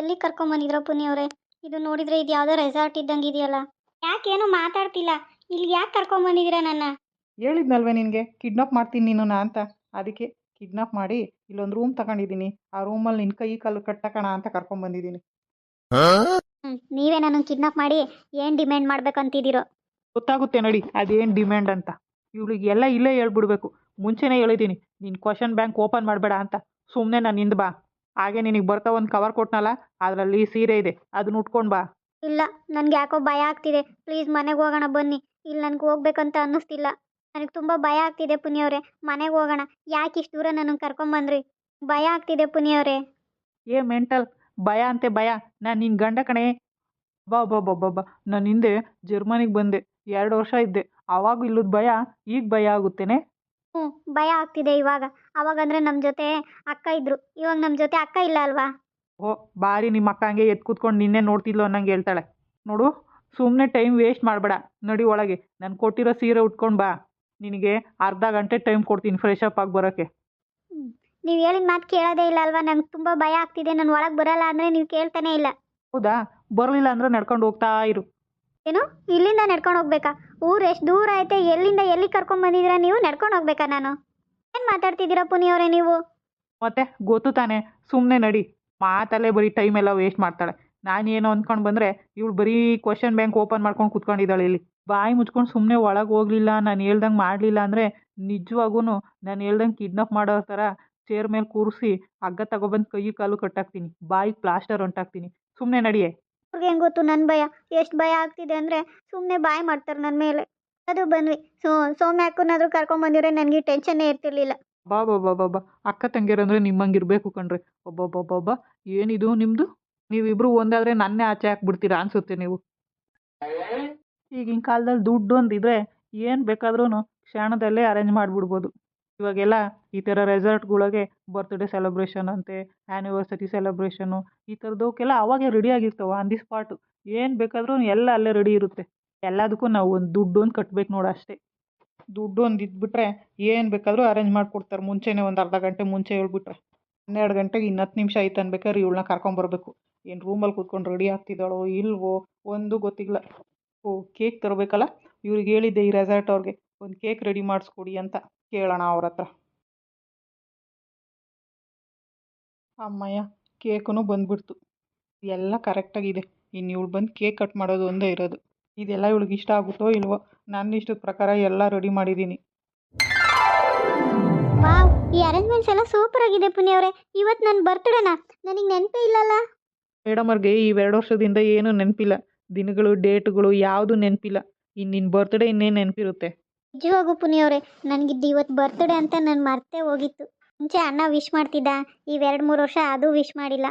ಎಲ್ಲಿ ಕರ್ಕೊಂಬಂದಿದ್ರ ಪುನಿ ಅವರೇ? ಇದು ನೋಡಿದ್ರೆ ಇದು ಯಾವುದೋ ರೆಸಾರ್ಟ್ ಇದ್ದಂಗೆ ಇದೆಯಲ್ಲ. ಯಾಕೇನು ಮಾತಾಡ್ತಿಲ್ಲ? ಇಲ್ಲಿ ಯಾಕೆ ಕರ್ಕೊಂಬಂದಿದ್ದೀರಾ ನನ್ನ? ಹೇಳಿದ್ನಲ್ವೇ ನಿನಗೆ ಕಿಡ್ನಾಪ್ ಮಾಡ್ತೀನಿ ನೀನು ಅಂತ. ಅದಕ್ಕೆ ಕಿಡ್ನಾಪ್ ಮಾಡಿ ಇಲ್ಲೊಂದು ರೂಮ್ ತಗೊಂಡಿದ್ದೀನಿ. ಆ ರೂಮಲ್ಲಿ ನಿನ್ನ ಕೈ ಕಾಲು ಕಟ್ಟಕಣ ಅಂತ ಕರ್ಕೊಂಡ್ಬಂದಿದ್ದೀನಿ ಹ್ಞೂ ನೀವೇ ನಾನು ಕಿಡ್ನಾಪ್ ಮಾಡಿ ಏನು ಡಿಮ್ಯಾಂಡ್ ಮಾಡ್ಬೇಕಂತಿದ್ದೀರೋ ಗೊತ್ತಾಗುತ್ತೆ ನೋಡಿ ಅದೇನು ಡಿಮ್ಯಾಂಡ್ ಅಂತ. ಇವಳಿಗೆ ಎಲ್ಲ ಇಲ್ಲೇ ಹೇಳ್ಬಿಡ್ಬೇಕು. ಮುಂಚೆನೇ ಹೇಳಿದ್ದೀನಿ ನಿನ್ ಕ್ವಶನ್ ಬ್ಯಾಂಕ್ ಓಪನ್ ಮಾಡಬೇಡ ಅಂತ. ಸುಮ್ಮನೆ ನಾನು ಹಿಂದೆ ಬಾ. ಹಾಗೆ ನಿನಗೆ ಬರ್ತಾ ಒಂದು ಕವರ್ ಕೊಟ್ನಲ್ಲ ಅದರಲ್ಲಿ ಸೀರೆ ಇದೆ ಅದನ್ನ ಉಟ್ಕೊಂಡು ಬಾ. ಇಲ್ಲ ನನಗೆ ಯಾಕೋ ಭಯ ಆಗ್ತಿದೆ. ಪ್ಲೀಸ್ ಮನೆಗೆ ಹೋಗೋಣ ಬನ್ನಿ. ಇಲ್ಲಿ ನನಗೆ ಹೋಗ್ಬೇಕಂತ ಅನ್ನಿಸ್ತಿಲ್ಲ. ನನಗೆ ತುಂಬ ಭಯ ಆಗ್ತಿದೆ ಪುನಿಯವರೇ. ಮನೆಗೆ ಹೋಗೋಣ. ಯಾಕೆ ಇಷ್ಟು ದೂರ ನನಗೆ ಕರ್ಕೊಂಬಂದ್ರಿ ಭಯ ಆಗ್ತಿದೆ ಪುನಿಯವರೇ. ಏ ಮೆಂಟಲ್ ಭಯ ಅಂತೆ ಭಯ. ನಾನು ನಿನ್ನ ಗಂಡ ಕಣೆ. ಬಾ ಬಾ ಬಾ ಬಾ ಬಾ. ನಾನು ಹಿಂದೆ ಜರ್ಮನಿಗೆ ಬಂದೆ. ಎರಡು ವರ್ಷ ಇದ್ದೆ. ಆವಾಗ ಇಲ್ಲದ ಭಯ ಈಗ ಭಯ ಆಗುತ್ತೇನೆ? ಹ್ಞೂ ಭಯ ಆಗ್ತಿದೆ ಇವಾಗ. ಅವಾಗಂದ್ರೆ ನಮ್ಮ ಜೊತೆ ಅಕ್ಕ ಇದ್ರು. ಇವಾಗ ನಮ್ಮ ಜೊತೆ ಅಕ್ಕ ಇಲ್ಲ ಅಲ್ವಾ? ಓ ಬಾರಿ ನಿಮ್ಮ ಅಕ್ಕ ಹಂಗೆ ಎದ್ದು ಕೂತ್ಕೊಂಡು ನಿನ್ನೆ ನೋಡ್ತಿದ್ಲು ಅನ್ನಂಗೆ ಹೇಳ್ತಾಳೆ. ನೋಡು ಸುಮ್ಮನೆ ಟೈಮ್ ವೇಸ್ಟ್ ಮಾಡಬೇಡ. ನಡಿ ಒಳಗೆ. ನಾನು ಕೊಟ್ಟಿರೋ ಸೀರೆ ಉಟ್ಕೊಂಡು ಬಾ. ನಿನಗೆ ಅರ್ಧ ಗಂಟೆ ಟೈಮ್ ಕೊಡ್ತೀನಿ ಫ್ರೆಶ್ ಅಪ್ ಆಗಿ ಬರೋಕ್ಕೆ. ನೀವು ಹೇಳಿದ ಮಾತು ಕೇಳೋದೇ ಇಲ್ಲ ಅಲ್ವಾ? ನಂಗೆ ತುಂಬ ಭಯ ಆಗ್ತಿದೆ. ನಾನು ಒಳಗೆ ಬರಲ್ಲ ಅಂದರೆ ನೀವು ಕೇಳ್ತಾನೆ ಇಲ್ಲ. ಹೌದಾ? ಬರಲಿಲ್ಲ ಅಂದ್ರೆ ನಡ್ಕೊಂಡು ಹೋಗ್ತಾ ಇರು. ಏನು? ಇಲ್ಲಿಂದ ನಡ್ಕೊಂಡು ಹೋಗ್ಬೇಕಾ? ಊರು ಎಷ್ಟು ದೂರ ಐತೆ? ಎಲ್ಲಿಂದ ಎಲ್ಲಿ ಕರ್ಕೊಂಡ್ ಬಂದಿದ್ದೀರಾ ನೀವು? ನಡ್ಕೊಂಡು ಹೋಗ್ಬೇಕಾ ನಾನು? ಏನು ಮಾತಾಡ್ತಿದ್ದೀರಾ ಪುನಿಯವರೇ ನೀವು? ಮತ್ತೆ ಗೊತ್ತು ತಾನೆ. ಸುಮ್ಮನೆ ನಡಿ. ಮಾತಲ್ಲೇ ಬರೀ ಟೈಮ್ ಎಲ್ಲ ವೇಸ್ಟ್ ಮಾಡ್ತಾಳೆ. ನಾನು ಏನೋ ಅಂದ್ಕೊಂಡು ಬಂದರೆ ಇವಳು ಬರೀ ಕ್ವಶನ್ ಬ್ಯಾಂಕ್ ಓಪನ್ ಮಾಡ್ಕೊಂಡು ಕುತ್ಕೊಂಡಿದ್ದಾಳೆ ಇಲ್ಲಿ. ಬಾಯಿ ಮುಚ್ಕೊಂಡು ಸುಮ್ಮನೆ ಒಳಗೆ ಹೋಗ್ಲಿಲ್ಲ, ನಾನು ಹೇಳ್ದಂಗೆ ಮಾಡಲಿಲ್ಲ ಅಂದರೆ ನಿಜವಾಗೂ ನಾನು ಹೇಳ್ದಂಗೆ ಕಿಡ್ನಾಪ್ ಮಾಡೋ ಥರ ಚೇರ್ ಮೇಲೆ ಕೂರಿಸಿ ಹಗ್ಗ ತಗೊಬಂದು ಕೈ ಕಾಲು ಕಟ್ಟಾಕ್ತೀನಿ. ಬಾಯಿಗೆ ಪ್ಲಾಸ್ಟರ್ ಹೊಂಟಾಕ್ತೀನಿ. ಸುಮ್ಮನೆ ನಡಿಯೇ. ಅವ್ರಿಗೆ ಹೆಂಗೆ ಗೊತ್ತು? ನನ್ನ ಭಯ. ಎಷ್ಟು ಭಯ ಆಗ್ತಿದೆ ಅಂದರೆ ಸುಮ್ಮನೆ ಬಾಯ್ ಮಾಡ್ತಾರೆ ನನ್ನ ಮೇಲೆ. ಅದು ಬಂದ್ವಿ ಸೊ ಕರ್ಕೊಂಡ್ ಕರ್ಕೊಂಬಂದಿದ್ರೆ ನನಗೆ ಟೆನ್ಷನ್ನೇ ಇರ್ತಿರ್ಲಿಲ್ಲ. ಬಾ ಬಾ ಬಾ ಬಾ ಬಾ. ಅಕ್ಕ ತಂಗಿರಂದ್ರೆ ಇರಬೇಕು ಕಣ್ರಿ. ಒಬ್ಬೊಬ್ಬೊಬ್ಬ ಏನಿದು ನಿಮ್ಮದು ನೀವಿಬ್ರು ಒಂದಾದರೆ ನನ್ನೇ ಆಚೆ ಹಾಕ್ಬಿಡ್ತೀರಾ ಅನ್ಸುತ್ತೆ ನೀವು. ಈಗಿನ ಕಾಲದಲ್ಲಿ ದುಡ್ಡು ಒಂದಿದ್ರೆ ಏನು ಬೇಕಾದ್ರೂ ಕ್ಷಣದಲ್ಲೇ ಅರೇಂಜ್ ಮಾಡಿಬಿಡ್ಬೋದು. ಇವಾಗೆಲ್ಲ ಈ ಥರ ರೆಸಾರ್ಟ್ಗಳಿಗೆ ಬರ್ತ್ಡೇ ಸೆಲೆಬ್ರೇಷನ್ ಅಂತೆ ಆ್ಯನಿವರ್ಸರಿ ಸೆಲೆಬ್ರೇಷನು ಈ ಥರದವಕ್ಕೆಲ್ಲ ಅವಾಗೆ ರೆಡಿ ಆಗಿರ್ತಾವೆ ಆನ್ ದಿ ಸ್ಪಾಟು ಏನು ಬೇಕಾದರೂ ಎಲ್ಲ ಅಲ್ಲೇ ರೆಡಿ ಇರುತ್ತೆ. ಎಲ್ಲದಕ್ಕೂ ನಾವು ಒಂದು ದುಡ್ಡು ಒಂದು ಕಟ್ಬೇಕು ನೋಡು ಅಷ್ಟೇ. ದುಡ್ಡು ಒಂದು ಇದ್ಬಿಟ್ರೆ ಏನು ಬೇಕಾದರೂ ಅರೇಂಜ್ ಮಾಡಿಕೊಡ್ತಾರೆ. ಮುಂಚೆನೇ ಒಂದು ಅರ್ಧ ಗಂಟೆ ಮುಂಚೆ ಹೇಳ್ಬಿಟ್ರೆ. ಹನ್ನೆರಡು ಗಂಟೆಗೆ ಇನ್ನು ಹತ್ತು ನಿಮಿಷ ಆಯ್ತು ಅನ್ಬೇಕಾದ್ರೆ ಇವಳನ್ನ ಕರ್ಕೊಂಬರ್ಬೇಕು ಏನು ರೂಮಲ್ಲಿ ಕೂತ್ಕೊಂಡು ರೆಡಿ ಆಗ್ತಿದ್ದಾಳೋ ಇಲ್ವೋ ಒಂದು ಗೊತ್ತಿಲ್ಲ. ಓ ಕೇಕ್ ತರಬೇಕಲ್ಲ? ಇವ್ರಿಗೆ ಹೇಳಿದ್ದೆ ಈ ರೆಸಾರ್ಟ್ ಅವ್ರಿಗೆ, ಒಂದು ಕೇಕ್ ರೆಡಿ ಮಾಡಿಸ್ಕೊಡಿ ಅಂತ. ಕೇಳೋಣ ಅವ್ರ ಹತ್ರ. ಅಮ್ಮಯ್ಯ ಕೇಕೂ ಬಂದ್ಬಿಡ್ತು. ಎಲ್ಲ ಕರೆಕ್ಟಾಗಿದೆ ಇನ್ನು ಇವಳು ಬಂದು ಕೇಕ್ ಕಟ್ ಮಾಡೋದು ಒಂದೇ ಇರೋದು. ಇದೆಲ್ಲ ಇವಳಿಗೆ ಇಷ್ಟ ಆಗುತ್ತೋ ಇಲ್ವೋ ನನ್ನ ಇಷ್ಟದ ಪ್ರಕಾರ ಎಲ್ಲ ರೆಡಿ ಮಾಡಿದ್ದೀನಿ ವಾವ್ ಈ ಅರೇಂಜ್ಮೆಂಟ್ಸ್ ಎಲ್ಲ ಸೂಪರ್ ಆಗಿದೆ ಪುನಿಯವರೇ ಇವತ್ತು ನನ್ನ ಬರ್ತ್ಡೇನಾ ನನಗೆ ನೆನಪೇ ಇಲ್ಲಲ್ಲ. ಮೇಡಮ್ ಅವ್ರಿಗೆ ಈ ಎರಡು ವರ್ಷದಿಂದ ಏನೂ ನೆನಪಿಲ್ಲ. ದಿನಗಳು ಡೇಟ್ಗಳು ಯಾವುದು ನೆನಪಿಲ್ಲ. ಇನ್ನು ನಿನ್ನ ಬರ್ತ್ಡೇ ಇನ್ನೇನು ನೆನಪಿರುತ್ತೆ. ನಿಜವಾಗೂ ಪುನಿಯವರೇ ನನಗಿದ್ದು ಇವತ್ತು ಬರ್ತ್ಡೇ ಅಂತ ನಾನು ಮರ್ತೇ ಹೋಗಿತ್ತು. ಮುಂಚೆ ಅಣ್ಣ ವಿಶ್ ಮಾಡ್ತಿದ್ದ ಇವೆರಡು ಮೂರು ವರ್ಷ ಅದು ವಿಶ್ ಮಾಡಿಲ್ಲ.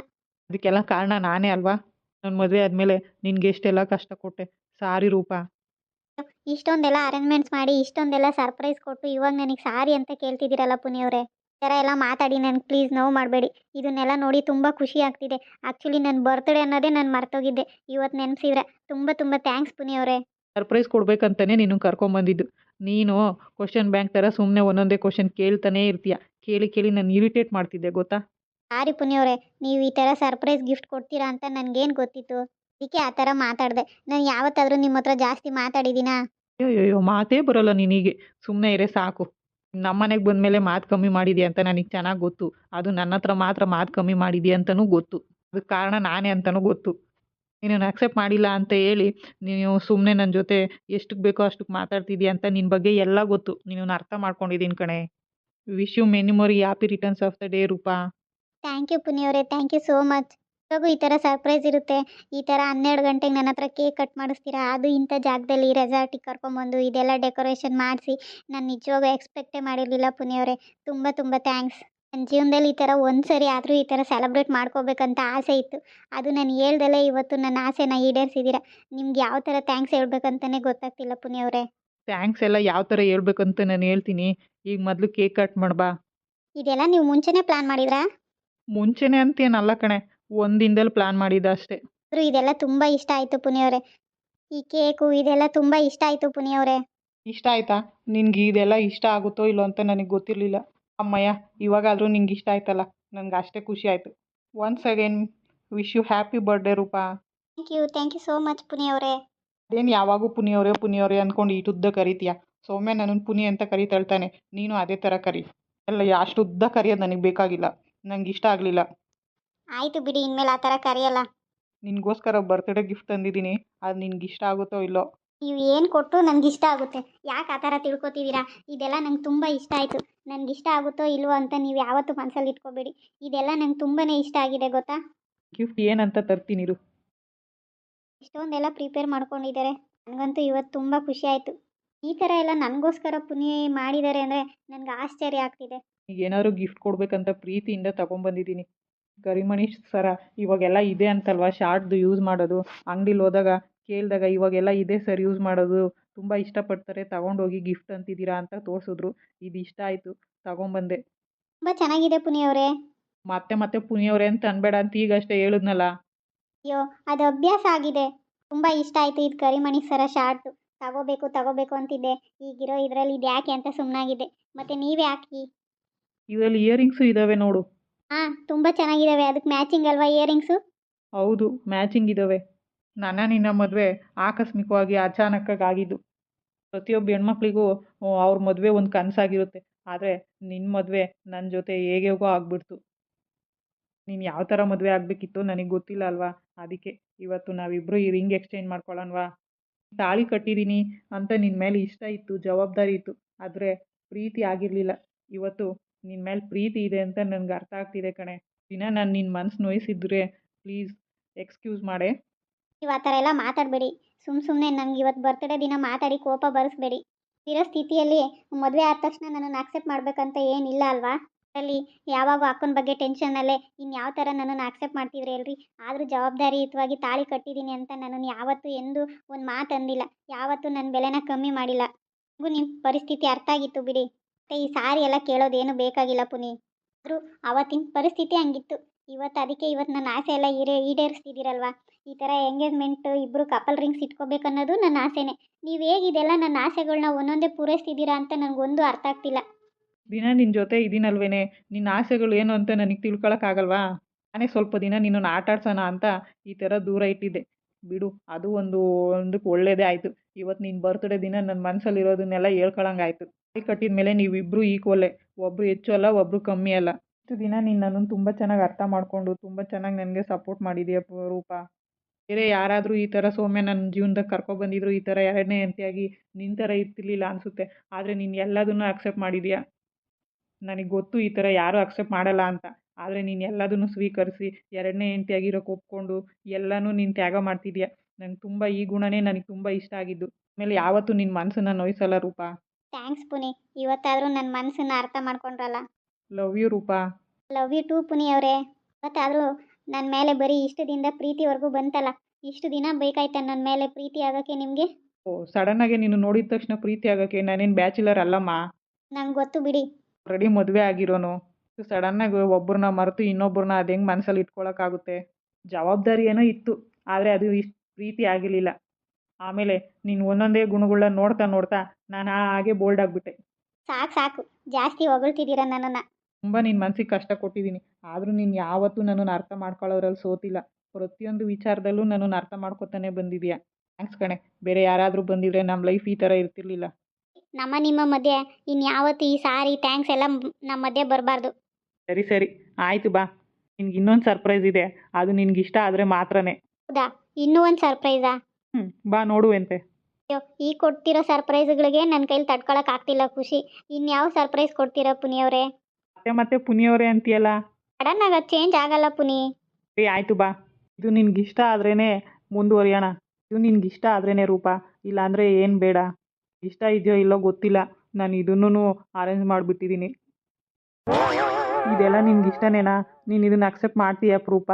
ಅದಕ್ಕೆಲ್ಲ ಕಾರಣ ನಾನೇ ಅಲ್ವಾ? ನನ್ನ ಮದುವೆ ಆದಮೇಲೆ ನಿನಗೆ ಎಷ್ಟೆಲ್ಲ ಕಷ್ಟ ಕೊಟ್ಟೆ. ಸಾರಿ ರೂಪ. ಇಷ್ಟೊಂದೆಲ್ಲ ಅರೇಂಜ್ಮೆಂಟ್ಸ್ ಮಾಡಿ ಇಷ್ಟೊಂದೆಲ್ಲ ಸರ್ಪ್ರೈಸ್ ಕೊಟ್ಟು ಇವಾಗ ನನಗೆ ಸಾರಿ ಅಂತ ಕೇಳ್ತಿದ್ದೀರಲ್ಲ ಪುನಿಯವರೇ? ಈ ಥರ ಎಲ್ಲ ಮಾತಾಡಿ ನನಗೆ ಪ್ಲೀಸ್ ನೋವು ಮಾಡಬೇಡಿ. ಇದನ್ನೆಲ್ಲ ನೋಡಿ ತುಂಬ ಖುಷಿ ಆಗ್ತಿದೆ. ಆ್ಯಕ್ಚುಲಿ ನನ್ನ ಬರ್ತ್ಡೇ ಅನ್ನೋದೇ ನಾನು ಮರ್ತೋಗಿದ್ದೆ. ಇವತ್ತು ನೆನೆಸಿದ್ರೆ ತುಂಬ ತುಂಬ ಥ್ಯಾಂಕ್ಸ್ ಪುನಿ ಅವರೇ ಸರ್ಪ್ರೈಸ್ ಕೊಡ್ಬೇಕಂತಲೇ ನೀನು ಕರ್ಕೊಂಬಂದಿದ್ದು. ನೀನು ಕ್ವಶನ್ ಬ್ಯಾಂಕ್ ಥರ ಸುಮ್ಮನೆ ಒಂದೊಂದೇ ಕ್ವಶನ್ ಕೇಳ್ತಾನೇ ಇರ್ತೀಯ. ಕೇಳಿ ಕೇಳಿ ನಾನು ಇರಿಟೇಟ್ ಮಾಡ್ತಿದ್ದೆ ಗೊತ್ತಾ? ಸಾರಿ ಪುನಿಯವರೇ ನೀವು ಈ ಥರ ಸರ್ಪ್ರೈಸ್ ಗಿಫ್ಟ್ ಕೊಡ್ತೀರಾ ಅಂತ ನನಗೇನು ಗೊತ್ತಿತ್ತು? ಅದಕ್ಕೆ ಆ ಥರ ಮಾತಾಡಿದೆ. ನಾನು ಯಾವತ್ತಾದರೂ ನಿಮ್ಮ ಹತ್ರ ಜಾಸ್ತಿ ಮಾತಾಡಿದ್ದೀನಾ ಅಯ್ಯೋ ಮಾತೇ ಬರೋಲ್ಲ ನಿನಗೆ. ಸುಮ್ಮನೆ ಇರೇ ಸಾಕು. ನಮ್ಮನೆಗೆ ಬಂದ ಬಂದಮೇಲೆ ಮಾತು ಕಮ್ಮಿ ಮಾಡಿದೀಯ ಅಂತ ನನಗೆ ಚೆನ್ನಾಗಿ ಗೊತ್ತು. ಅದು ನನ್ನ ಹತ್ರ ಮಾತ್ರ ಮಾತು ಕಮ್ಮಿ ಮಾಡಿದೀಯ ಅಂತಲೂ ಗೊತ್ತು. ಅದಕ್ಕೆ ಕಾರಣ ನಾನೇ ಅಂತಲೂ ಗೊತ್ತು. ನೀನು ಅಕ್ಸೆಪ್ಟ್ ಮಾಡಿಲ್ಲ ಅಂತ ಹೇಳಿ, ನೀನು ಸುಮ್ಮನೆ ನನ್ನ ಜೊತೆ ಎಷ್ಟಕ್ಕೆ ಬೇಕೋ ಅಷ್ಟಕ್ಕೆ ಮಾತಾಡ್ತಿದ್ದೀಯ ಅಂತ ನಿನ್ನ ಬಗ್ಗೆ ಎಲ್ಲ ಗೊತ್ತು. ನೀನು ಅರ್ಥ ಮಾಡ್ಕೊಂಡಿದ್ದೀನಿ ಕಣೆ. Wish you many more happy returns of the day Roopa. Thank you ಪುನಿಯವರೇ thank you so much ಇವಾಗೂ ಈ ಥರ ಸರ್ಪ್ರೈಸ್ ಇರುತ್ತೆ. ಈ ಥರ ಹನ್ನೆರಡು ಗಂಟೆಗೆ ನನ್ನ ಹತ್ರ ಕೇಕ್ ಕಟ್ ಮಾಡಿಸ್ತೀರಾ? ಅದು ಇಂಥ ಜಾಗದಲ್ಲಿ ರೆಸಾರ್ಟಿಗೆ ಕರ್ಕೊಂಬಂದು ಇದೆಲ್ಲ ಡೆಕೋರೇಷನ್ ಮಾಡಿಸಿ, ನಾನು ನಿಜವಾಗೂ ಎಕ್ಸ್ಪೆಕ್ಟೇ ಮಾಡಿರಲಿಲ್ಲ ಪುನಿಯವರೇ ತುಂಬ ತುಂಬ ಥ್ಯಾಂಕ್ಸ್ ನನ್ನ ಜೀವನದಲ್ಲಿ ಈ ಥರ ಒಂದು ಸರಿ ಆದರೂ ಈ ಥರ ಸೆಲೆಬ್ರೇಟ್ ಮಾಡ್ಕೋಬೇಕಂತ ಆಸೆ ಇತ್ತು. ಅದು ನಾನು ಹೇಳ್ದಲೇ ಇವತ್ತು ನನ್ನ ಆಸೆನ ಈಡೇರಿಸಿದ್ದೀರ? ನಿಮ್ಗೆ ಯಾವ ಥರ ಥ್ಯಾಂಕ್ಸ್ ಹೇಳ್ಬೇಕಂತಲೇ ಗೊತ್ತಾಗ್ತಿಲ್ಲ ಪುನಿಯವರೇ ಥ್ಯಾಂಕ್ಸ್ ಎಲ್ಲ ಯಾವ ಥರ ಹೇಳ್ಬೇಕಂತ ನಾನು ಹೇಳ್ತೀನಿ. ಈಗ ಮೊದಲು ಕೇಕ್ ಕಟ್ ಮಾಡ್ಬಾ ಇದೆಲ್ಲ ನೀವು ಮುಂಚೆನೇ ಪ್ಲ್ಯಾನ್ ಮಾಡಿದ್ರಾ? ಮುಂಚೆನೇ ಅಂತೇನಲ್ಲ ಕಣೆ. ಒಂದಿನದಲ್ಲಿ ಪ್ಲ್ಯಾನ್ ಮಾಡಿದ್ದ ಅಷ್ಟೇ. ಆದರೂ ಇದೆಲ್ಲ ತುಂಬ ಇಷ್ಟ ಆಯಿತು ಪುನಿಯವರೇ ಈ ಕೇಕು ಇದೆಲ್ಲ ತುಂಬ ಇಷ್ಟ ಆಯಿತು ಪುನಿಯವರೇ ಇಷ್ಟ ಆಯ್ತಾ? ನಿನ್ಗೆ ಇದೆಲ್ಲ ಇಷ್ಟ ಆಗುತ್ತೋ ಇಲ್ಲೋ ಅಂತ ನನಗೆ ಗೊತ್ತಿರಲಿಲ್ಲ. ಅಮ್ಮಯ್ಯ ಇವಾಗಾದರೂ ನಿಂಗೆ ಇಷ್ಟ ಆಯ್ತಲ್ಲ? ನನಗೆ ಅಷ್ಟೇ ಖುಷಿ ಆಯಿತು. Once again wish you happy birthday Roopa. Thank you thank you so much Puni ಅವರೇ. ಅದೇನು ಯಾವಾಗೂ ಪುನಿಯವರೇ ಪುನಿಯವರೇ ಅಂದ್ಕೊಂಡು ಇಟುದ್ದ ಕರಿತೀಯ? ಸೌಮ್ಯ ನನ್ನನ್ನು ಪುನಿ ಅಂತ ಕರಿತಾಳ್ತಾನೆ. ನೀನು ಅದೇ ಥರ ಕರಿ. ಅಲ್ಲ ಅಷ್ಟು ಉದ್ದ ಕರಿಯೋದು ನನಗೆ ಬೇಕಾಗಿಲ್ಲ. ನಂಗೆ ಇಷ್ಟ ಆಗಲಿಲ್ಲ. ಆಯಿತು ಬಿಡಿ ಇನ್ಮೇಲೆ ಆ ಥರ ಕರೆಯಲ್ಲ. ನಿನಗೋಸ್ಕರ ಬರ್ತ್ಡೇ ಗಿಫ್ಟ್ ತಂದಿದ್ದೀನಿ. ಅದು ನಿನಗೆ ಇಷ್ಟ ಆಗುತ್ತೋ ಇಲ್ಲೋ? ನೀವು ಏನು ಕೊಟ್ಟು ನನಗೆ ಇಷ್ಟ ಆಗುತ್ತೆ. ಯಾಕೆ ಆ ಥರ ತಿಳ್ಕೊತಿದ್ದೀರಾ ಇದೆಲ್ಲ ನಂಗೆ ತುಂಬ ಇಷ್ಟ ಆಯಿತು. ನನಗೆ ಇಷ್ಟ ಆಗುತ್ತೋ ಇಲ್ವೋ ಅಂತ ನೀವು ಯಾವತ್ತೂ ಮನಸ್ಸಲ್ಲಿ ಇಟ್ಕೋಬೇಡಿ. ಇದೆಲ್ಲ ನಂಗೆ ತುಂಬಾ ಇಷ್ಟ ಆಗಿದೆ ಗೊತ್ತಾ? ಗಿಫ್ಟ್ ಏನಂತ ತರ್ತೀನಿರು ಇಷ್ಟೊಂದೆಲ್ಲ ಪ್ರಿಪೇರ್ ಮಾಡ್ಕೊಂಡಿದ್ದಾರೆ ನನಗಂತೂ ಇವತ್ತು ತುಂಬ ಖುಷಿ ಆಯಿತು. ಈ ಥರ ಎಲ್ಲ ನನಗೋಸ್ಕರ ಪುಣ್ಯ ಮಾಡಿದ್ದಾರೆ ಅಂದರೆ ನನಗೆ ಆಶ್ಚರ್ಯ ಆಗ್ತಿದೆ. ಏನಾದ್ರು ಗಿಫ್ಟ್ ಕೊಡ್ಬೇಕಂತ ಪ್ರೀತಿಯಿಂದ ತಗೊಂಬಂದಿದ್ದೀನಿ. ಗರಿಮಣಿ ಸರ ಇವಾಗೆಲ್ಲ ಇದೆ ಅಂತಲ್ವಾ? ಶಾರ್ಟ್ದು ಯೂಸ್ ಮಾಡೋದು. ಅಂಗಡಿಲಿ ಹೋದಾಗ ಕೇಳಿದಾಗ ಇವಾಗೆಲ್ಲ ಇದೆ ಸರ್ ಯೂಸ್ ಮಾಡೋದು ತುಂಬ ಇಷ್ಟಪಡ್ತಾರೆ ತಗೊಂಡೋಗಿ ಗಿಫ್ಟ್ ಅಂತಿದ್ದೀರಾ ಅಂತ ತೋರಿಸಿದ್ರು. ಇದು ಇಷ್ಟ ಆಯಿತು ತಗೊಂಬಂದೆ. ತುಂಬ ಚೆನ್ನಾಗಿದೆ ಪುನಿ ಅವರೇ. ಮತ್ತೆ ಮತ್ತೆ ಪುನಿಯವರೇ ಅಂತ ಅನ್ಬೇಡ ಅಂತ ಈಗಷ್ಟೇ ಹೇಳಿದ್ನಲ್ಲ. ಅಯ್ಯೋ ಅದು ಅಭ್ಯಾಸ ಆಗಿದೆ. ತುಂಬ ಇಷ್ಟ ಆಯಿತು ಇದು ಕರಿಮಣಿ ಸರ ಶಾರ್ಟ್. ತಗೋಬೇಕು ತಗೋಬೇಕು ಅಂತಿದ್ದೆ. ಈಗಿರೋ ಇದರಲ್ಲಿ ಇದು ಯಾಕೆ ಅಂತ ಸುಮ್ಮನಾಗಿದೆ ಮತ್ತೆ ನೀವೇ ಹಾಕಿ ಇದರಲ್ಲಿ ಇಯರಿಂಗ್ಸು ಇದಾವೆ ನೋಡು. ಹಾಂ ತುಂಬ ಚೆನ್ನಾಗಿದ್ದಾವೆ ಅದಕ್ಕೆ ಮ್ಯಾಚಿಂಗ್ ಅಲ್ವಾ ಇಯರಿಂಗ್ಸು ಹೌದು ಮ್ಯಾಚಿಂಗ್ ಇದ್ದಾವೆ ನನ್ನ ನಿನ್ನ ಮದುವೆ ಆಕಸ್ಮಿಕವಾಗಿ ಅಚಾನಕ್ಕಾಗಿ ಆಗಿದ್ದು ಪ್ರತಿಯೊಬ್ಬ ಹೆಣ್ಮಕ್ಳಿಗೂ ಅವ್ರ ಮದುವೆ ಒಂದು ಕನಸಾಗಿರುತ್ತೆ. ಆದರೆ ನಿನ್ನ ಮದುವೆ ನನ್ನ ಜೊತೆ ಹೇಗೇಗೋ ಆಗಿಬಿಡ್ತು. ನೀನು ಯಾವ ಥರ ಮದುವೆ ಆಗಬೇಕಿತ್ತು ನನಗೆ ಗೊತ್ತಿಲ್ಲ ಅಲ್ವಾ? ಅದಕ್ಕೆ ಇವತ್ತು ನಾವಿಬ್ಬರು ಈ ರಿಂಗ್ ಎಕ್ಸ್ಚೇಂಜ್ ಮಾಡ್ಕೊಳ್ಳೋಣವಾ ತಾಳಿ ಕಟ್ಟಿದ್ದೀನಿ ಅಂತ ನಿನ್ನ ಮೇಲೆ ಇಷ್ಟ ಇತ್ತು, ಜವಾಬ್ದಾರಿ ಇತ್ತು. ಆದರೆ ಪ್ರೀತಿ ಆಗಿರಲಿಲ್ಲ. ಇವತ್ತು ನಿನ್ನ ಮೇಲೆ ಪ್ರೀತಿ ಇದೆ ಅಂತ ನನಗೆ ಅರ್ಥ ಆಗ್ತಿದೆ ಕಣೆ. ದಿನ ನಾನು ನಿನ್ನ ಮನಸ್ಸು ನೋಯಿಸಿದ್ರೆ, ಪ್ಲೀಸ್ ಎಕ್ಸ್ಕ್ಯೂಸ್ ಮಾಡೆ. ನೀವು ಆ ಥರ ಎಲ್ಲ ಮಾತಾಡಬೇಡಿ. ಸುಮ್ ಸುಮ್ಮನೆ ನಂಗೆ ಇವತ್ತು ಬರ್ತಡೇ ದಿನ ಮಾತಾಡಿ ಕೋಪ ಬರೆಸ್ಬೇಡಿ. ಇರೋ ಸ್ಥಿತಿಯಲ್ಲಿ ಮದುವೆ ಆದ ತಕ್ಷಣ ನನ್ನನ್ನು ಆಕ್ಸೆಪ್ಟ್ ಮಾಡಬೇಕಂತ ಏನಿಲ್ಲ ಅಲ್ವಾ? ಅದರಲ್ಲಿ ಯಾವಾಗ ಅಕ್ಕನ ಬಗ್ಗೆ ಟೆನ್ಷನಲ್ಲೇ ಇನ್ನು ಯಾವ ಥರ ನನ್ನನ್ನು ಆಕ್ಸೆಪ್ಟ್ ಮಾಡ್ತಿದ್ರಿ ಅಲ್ರಿ ಆದರೂ ಜವಾಬ್ದಾರಿಯುತವಾಗಿ ತಾಳಿ ಕಟ್ಟಿದ್ದೀನಿ ಅಂತ ನನ್ನನ್ನು ಯಾವತ್ತೂ ಎಂದೂ ಒಂದು ಮಾತು ಅಂದಿಲ್ಲ. ಯಾವತ್ತೂ ನನ್ನ ಬೆಲೆನ ಕಮ್ಮಿ ಮಾಡಿಲ್ಲ. ನನಗೂ ನಿಮ್ಮ ಪರಿಸ್ಥಿತಿ ಅರ್ಥ ಆಗಿತ್ತು ಬಿಡಿ. ಮತ್ತು ಈ ಸಾರಿ ಎಲ್ಲ ಕೇಳೋದೇನು ಬೇಕಾಗಿಲ್ಲ ಪುನಿ. ಆದರೂ ಅವತ್ತಿನ ಪರಿಸ್ಥಿತಿ ಹಂಗಿತ್ತು. ಇವತ್ತು ಅದಕ್ಕೆ ಇವತ್ತು ನನ್ನ ಆಸೆ ಎಲ್ಲ ಈಡೇ ಈಡೇರಿಸ್ತಿದ್ದೀರಲ್ವಾ ಈ ಥರ ಎಂಗೇಜ್ಮೆಂಟ್ ಇಬ್ಬರು ಕಪಲ್ ರಿಂಗ್ಸ್ ಇಟ್ಕೋಬೇಕು ಅನ್ನೋದು ನನ್ನ ಆಸೆನೇ. ನೀವು ಹೇಗಿದೆಲ್ಲ ನನ್ನ ಆಸೆಗಳನ್ನ ಒಂದೊಂದೇ ಪೂರೈಸ್ತಿದ್ದೀರಾ ಅಂತ ನನಗೊಂದು ಅರ್ಥ ಆಗ್ತಿಲ್ಲ. ದಿನ ನಿನ್ನ ಜೊತೆ ಇದೀನಲ್ವೇನೆ? ನಿನ್ನ ಆಸೆಗಳು ಏನು ಅಂತ ನನಗೆ ತಿಳ್ಕೊಳಕ್ಕಾಗಲ್ವಾ? ನಾನೇ ಸ್ವಲ್ಪ ದಿನ ನಿನ್ನನ್ನು ಆಟ ಆಡ್ಸೋಣ ಅಂತ ಈ ಥರ ದೂರ ಇಟ್ಟಿದ್ದೆ. ಬಿಡು, ಅದು ಒಂದು, ಒಂದಕ್ಕೆ ಒಳ್ಳೇದೇ ಆಯಿತು. ಇವತ್ತು ನಿನ್ನ ಬರ್ತ್ಡೇ ದಿನ ನನ್ನ ಮನಸ್ಸಲ್ಲಿರೋದನ್ನೆಲ್ಲ ಹೇಳ್ಕೊಳಂಗಾಯ್ತು. ಕೈ ಕಟ್ಟಿದ ಮೇಲೆ ನೀವಿಬ್ಬರು ಈಕ್ವಲ್ಲೇ ಒಬ್ಬರು ಹೆಚ್ಚು ಅಲ್ಲ ಒಬ್ಬರು ಕಮ್ಮಿ ಅಲ್ಲ. ಇಷ್ಟು ದಿನ ನೀನು ನನ್ನನ್ನು ತುಂಬ ಚೆನ್ನಾಗಿ ಅರ್ಥ ಮಾಡಿಕೊಂಡು, ತುಂಬ ಚೆನ್ನಾಗಿ ನನಗೆ ಸಪೋರ್ಟ್ ಮಾಡಿದೀಯ ರೂಪ. ಬೇರೆ ಯಾರಾದರೂ ಈ ಥರ ಸೌಮ್ಯ ನನ್ನ ಜೀವನದಾಗ ಕರ್ಕೊಬಂದಿದ್ರು ಈ ಥರ ಎರಡನೇ ಹೆಂಡತಿಯಾಗಿ ನಿನ್ನ ಥರ ಇರ್ತಿರ್ಲಿಲ್ಲ ಅನಿಸುತ್ತೆ. ಆದರೆ ನೀನು ಎಲ್ಲದನ್ನೂ ಅಕ್ಸೆಪ್ಟ್ ಮಾಡಿದೀಯ? ನನಗೆ ಗೊತ್ತು ಈ ಥರ ಯಾರೂ ಅಕ್ಸೆಪ್ಟ್ ಮಾಡಲ್ಲ ಅಂತ. ಆದರೆ ನೀನು ಎಲ್ಲದನ್ನು ಸ್ವೀಕರಿಸಿ ಎರಡನೇ ಹೆಂಡತಿಯಾಗಿರೋಕೆ ಒಪ್ಕೊಂಡು ಎಲ್ಲನೂ ನೀನು ತ್ಯಾಗ ಮಾಡ್ತಿದೀಯ? ನಂಗೆ ತುಂಬ ಈ ಗುಣನೇ ನನಗೆ ತುಂಬ ಇಷ್ಟ ಆಗಿದ್ದು. ಆಮೇಲೆ ಯಾವತ್ತೂ ನಿನ್ನ ಮನಸ್ಸನ್ನು ನೋಯಿಸಲ್ಲ ರೂಪ? ಥ್ಯಾಂಕ್ಸ್ ಪುನಿ. ಇವತ್ತಾದರೂ ನನ್ನ ಮನಸ್ಸನ್ನು ಅರ್ಥ ಮಾಡ್ಕೊಂಡ್ರಲ್ಲ. Love you Roopa. Love you too Puni ಅವರೇ. ಇವತ್ತಾದರೂ ನನ್ನ ಮೇಲೆ ಬರೀ ಇಷ್ಟು ದಿನದ ಪ್ರೀತಿವರೆಗೂ ಬಂತಲ್ಲ ಇಷ್ಟು ದಿನ ಬೇಕಾಯ್ತ ನನ್ನ ಮೇಲೆ ಪ್ರೀತಿ ಆಗೋಕ್ಕೆ ನಿಮಗೆ? ಓ ಆಗಿ ನೀನು ನೋಡಿದ ತಕ್ಷಣ ಪ್ರೀತಿ ಆಗೋಕ್ಕೆ ನಾನೇನು ಬ್ಯಾಚುಲರ್ ಅಲ್ಲಮ್ಮ? ನಂಗೆ ಗೊತ್ತು ಬಿಡಿ. ರೆಡಿ ಮದುವೆ ಆಗಿರೋನು. ಸಡನ್ ಆಗಿ ಒಬ್ಬರನ್ನ ಮರೆತು ಇನ್ನೊಬ್ಬರನ್ನ ಅದು ಹೆಂಗೆ ಮನಸ್ಸಲ್ಲಿ ಇಟ್ಕೊಳಕ್ಕಾಗುತ್ತೆ? ಜವಾಬ್ದಾರಿ ಏನೋ ಇತ್ತು ಆದರೆ ಅದು ಇಷ್ಟು ಪ್ರೀತಿ ಆಗಿರಲಿಲ್ಲ. ಆಮೇಲೆ ನೀನು ಒಂದೊಂದೇ ಗುಣಗಳನ್ನ ನೋಡ್ತಾ ನೋಡ್ತಾ ನಾನು ಹಾಗೆ ಬೋಲ್ಡ್ ಆಗಿಬಿಟ್ಟೆ. ಸಾಕು ಸಾಕು. ಜಾಸ್ತಿ ಹೊಗಳ್ತಿದ್ದೀರ ನನ್ನನ್ನು. ತುಂಬ ನಿನ್ನ ಮನ್ಸಿಗೆ ಕಷ್ಟ ಕೊಟ್ಟಿದ್ದೀನಿ ಆದರೂ ನೀನು ಯಾವತ್ತೂ ನನ್ನನ್ನು ಅರ್ಥ ಮಾಡ್ಕೊಳ್ಳೋರಲ್ಲಿ ಸೋತಿಲ್ಲ. ಪ್ರತಿಯೊಂದು ವಿಚಾರದಲ್ಲೂ ನನ್ನನ್ನು ಅರ್ಥ ಮಾಡ್ಕೊತಾನೆ ಬಂದಿದೀಯ. ಥ್ಯಾಂಕ್ಸ್ ಕಣೆ. ಬೇರೆ ಯಾರಾದರೂ ಬಂದಿದ್ರೆ ನಮ್ಮ ಲೈಫ್ ಈ ಥರ ಇರ್ತಿರ್ಲಿಲ್ಲ. ನಮ್ಮ ನಿಮ್ಮ ಮಧ್ಯೆ ಇನ್ಯಾವತ್ತು ಈ ಸಾರಿ ಥ್ಯಾಂಕ್ಸ್ ಎಲ್ಲ ನಮ್ಮ ಮಧ್ಯೆ ಬರಬಾರ್ದು. ಸರಿ ಸರಿ. ಆಯಿತು ಬಾ. ನಿನ್ಗೆ ಇನ್ನೊಂದು ಸರ್ಪ್ರೈಸ್ ಇದೆ. ಅದು ನಿನ್ಗೆ ಇಷ್ಟ ಆದರೆ ಮಾತ್ರನೇ. ಹೌದಾ? ಇನ್ನೂ ಒಂದು ಸರ್ಪ್ರೈಸಾ? ಹ್ಞೂ ಬಾ ನೋಡುವಂತೆ. ಅಯ್ಯೋ ಈ ಕೊಡ್ತಿರೋ ಸರ್ಪ್ರೈಸ್ಗಳಿಗೆ ನನ್ನ ಕೈಲಿ ತಡ್ಕೊಳಕ್ ಆಗ್ತಿಲ್ಲ ಖುಷಿ. ಇನ್ಯಾವ ಸರ್ಪ್ರೈಸ್ ಕೊಡ್ತೀರಾ ಪುನಿ ಅವರೇ ಮತ್ತೆ ಮತ್ತೆ ಪುನಿಯವರೇ ಅಂತೀಯಲ್ಲ? ಸಡನ್ ಅದು ಚೇಂಜ್ ಆಗಲ್ಲ ಪುನಿ. ಏ ಆಯ್ತು ಬಾ. ಇದು ನಿನ್ಗೆ ಇಷ್ಟ ಆದ್ರೇನೆ ಮುಂದುವರಿಯೋಣ. ಇದು ನಿನ್ಗೆ ಇಷ್ಟ ಆದ್ರೇನೆ ರೂಪ. ಇಲ್ಲಾಂದರೆ ಏನು ಬೇಡ. ಇಷ್ಟ ಇದೆಯೋ ಇಲ್ಲೋ ಗೊತ್ತಿಲ್ಲ. ನಾನು ಇದನ್ನೂ ಅರೇಂಜ್ ಮಾಡಿಬಿಟ್ಟಿದ್ದೀನಿ ಇದೆಲ್ಲ ನಿನ್ಗೆ ಇಷ್ಟನೇನಾ ನೀನು ಇದನ್ನ ಅಕ್ಸೆಪ್ಟ್ ಮಾಡ್ತೀಯ ರೂಪ?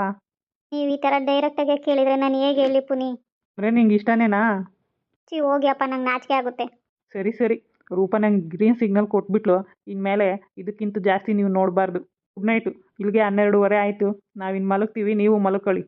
ನೀವು ಈ ಥರ ಡೈರೆಕ್ಟಾಗಿ ಕೇಳಿದರೆ ನಾನು ಹೇಗೆ ಹೇಳಿ ಪುನಿ? ಅಂದರೆ ನಿಂಗೆ ಇಷ್ಟನೇನಾ ಚಿ ಹೋಗ್ಯಪ್ಪ ನಂಗೆ ನಾಚಿಕೆ ಆಗುತ್ತೆ. ಸರಿ ಸರಿ. ರೂಪ ನಂಗೆ ಗ್ರೀನ್ ಸಿಗ್ನಲ್ ಕೊಟ್ಬಿಟ್ಲು. ಇನ್ಮೇಲೆ ಇದಕ್ಕಿಂತ ಜಾಸ್ತಿ ನೀವು ನೋಡಬಾರ್ದು. ಗುಡ್ ನೈಟು ಇಲ್ಲಿಗೆ ಹನ್ನೆರಡುವರೆ ಆಯಿತು. ನಾವಿನ್ನು ಮಲಗ್ತೀವಿ, ನೀವು ಮಲ್ಕೊಳ್ಳಿ.